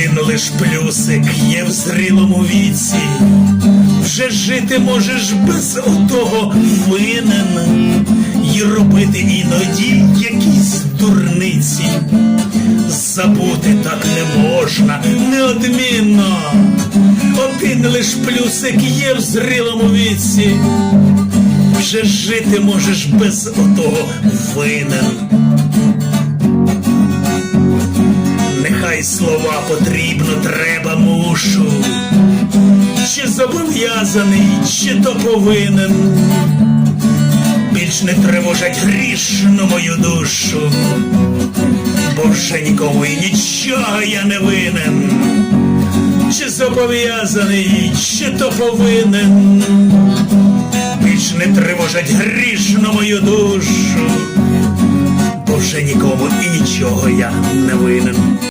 Один лиш плюсик є в зрілому віці, вже жити можеш без отого винен, і робити іноді якісь дурниці. Забути так не можна, неодмінно. Один лиш плюсик є в зрілому віці, вже жити можеш без отого винен. Нехай слова потрібно, треба мушу, чи зобов'язаний, чи то повинен. Більш не тривожать грішну мою душу, бо вже нікому і нічого я не винен, чи зобов'язаний, чи то повинен. Більш не тривожать грішну мою душу, бо вже нікому і нічого я не винен.